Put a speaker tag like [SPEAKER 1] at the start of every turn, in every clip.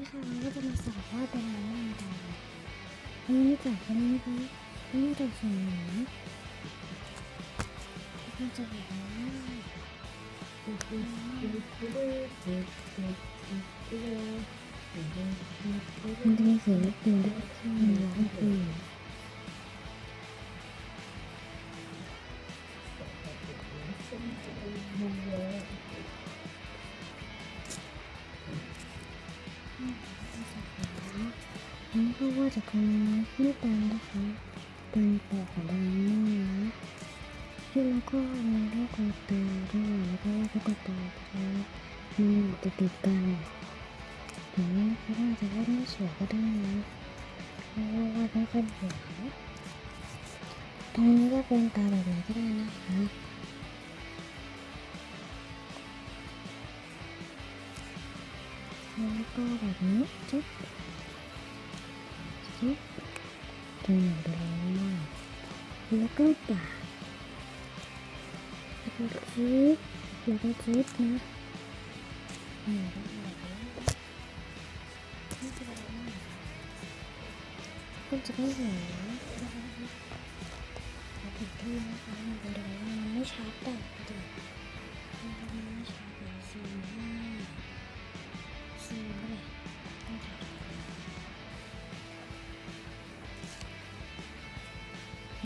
[SPEAKER 1] นี่ค่ะเราก็จะมาสอนว่าเป็นอะไรบ้างกันอันนี้ไม่จับกันนะคะอันนี้จับส่วนไหนก็จะแบบนี้มันจะมีเสียงลูกปืนด้วยที่มันร้องปืนอั นนี้ก็ว่าจากคนไม่ตามนะคะเป็นปอกของใบไม้นะที่แล้วก็มีลูกกระตือด้วยแล้วก็ลูกกระตือนะคะมันอยู่ติดติดกันถึงนี้ก็อาจจะวาดไม่สวยก็ได้นะเพราะว่าวาดไม่ค่อยสวยตรงนี้ก็เป็นตาแบบไหนก็ได้นะคะแล้วก็แบบนี้จุ๊บ จุ๊บจมูกโดนมากแล้วก็ปากแล้วก็จุ๊บแล้วก็จุ๊บนะนี่ก็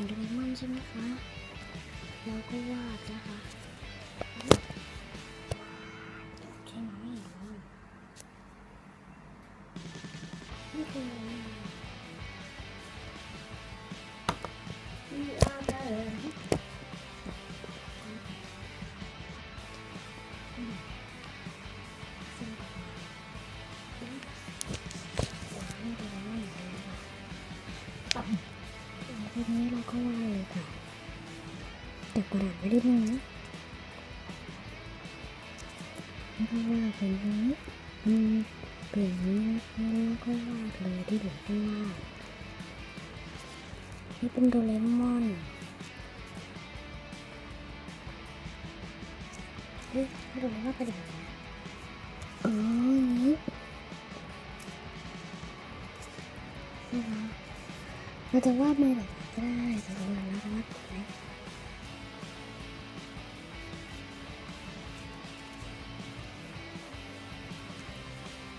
[SPEAKER 1] โดเรมอนใช่ไหมคะแล้วก็วาดนะคะใช่ไหมนี่คืออะไร ทีนี้เราก็วาดเลยค่ะเก็บกระดาษไว้นิดนึงนะแล้วก็วาดเป็นอย่างนี้มีเปลี่ยนนี้นะคะแล้วก็วาดเลยที่เหลือก็วาดนี่เป็นโดเรมอนเฮ้ยโดเรมอนกระดาษนอ๋ออย่างนี้นะคะเราจะวาดมือแบบ ก็ได้แต่เราเราจะวาดไหน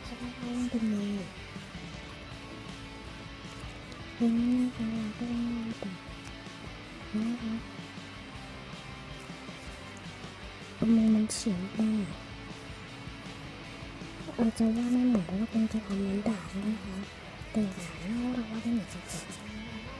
[SPEAKER 1] ใช่ไหมคะมันเป็นมือเป็นนี้นะคะเราก็ต้องวาดแบบนี้นะคะเอามือมันเฉียงไปเราจะวาดไม่เหมือนแล้วก็คงจะคอมเมนต์ด่าใช่ไหมคะแต่ด่าแล้วเราว่าได้เหมือนจริงๆเด็กไม่ชอบเขาจะสอนนะจะสอนแล้วก็ทำแบ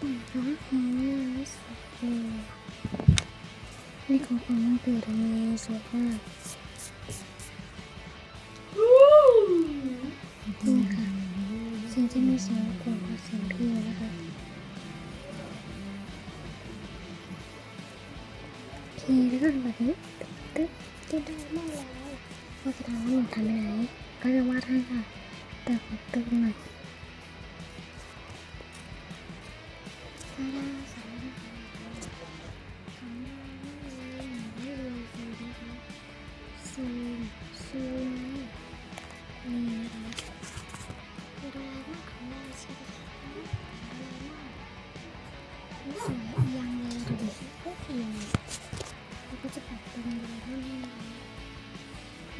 [SPEAKER 1] ไม่สวยก็แล้วแต่ไม่มีเท้าแล้วเราก็ค่อยๆทำแบบนี้นะคะน้องน่ารักสุดเลยนี่ของขวัญวันเกิดมีสวยมากนี่ค่ะสียงจะมีเสียงกว่ากับเสียงพี่นะคะโอเคแล้วก็แบบนี้ตึ๊บจะได้ไม่แล้วว่าจะทำว่าหนูทำไปไหนก็จะวาดให้ค่ะแต่ขอตึ๊บหน่อย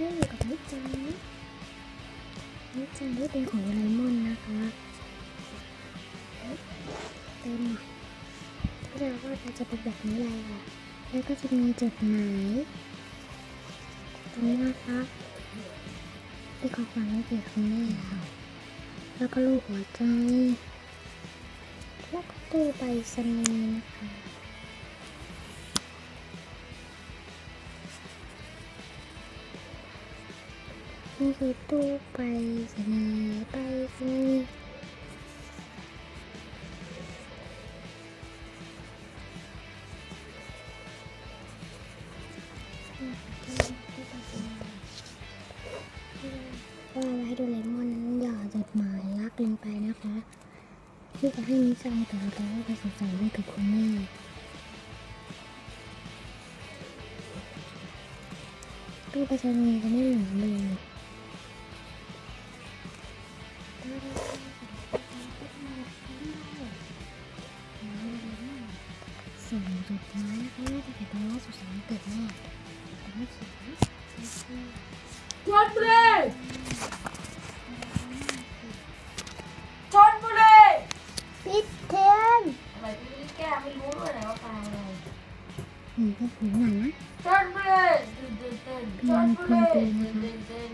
[SPEAKER 1] นี่อยู่กับนิจังนะนิจังนี่เป็นของโดรมอนนะคะเต็มก็จะว่าเราจะเป็นแบบนี้เลยค่ะ แล้วก็จะมีจดหมายตรงนี้นะคะเป็นของขวัญวันเกิดของแม่ค่ะแล้วก็ลูกหัวใจ แล้วก็ตู้ใบสนีย์นะคะ นี่คือตู้ไปสนีไปสนีว่าไว้ดูเลมอนหย่อจดหมายรักลงไปนะคะที่จะให้นิจังแต่แต่ว่าจะสงสัยไม่กับคุณแม่ตู้ไปรษณีย์จะไม่เหมือนเลย ส่วนสุดท้ายก็น่าจะเขียนตรงว่าสุดสานเกิดม่แต่ไม่เขียน
[SPEAKER 2] ชนบุรีชนบุรี
[SPEAKER 1] พิเทน
[SPEAKER 2] อะไรพี่แก้ไม่รู้ด้วยนะว่าตายอะไรห
[SPEAKER 1] นูจะถึงหน่อยนะ
[SPEAKER 2] ชนบุรีตื่นเต้น
[SPEAKER 1] ชนบุรีตื่
[SPEAKER 2] นเต้
[SPEAKER 1] น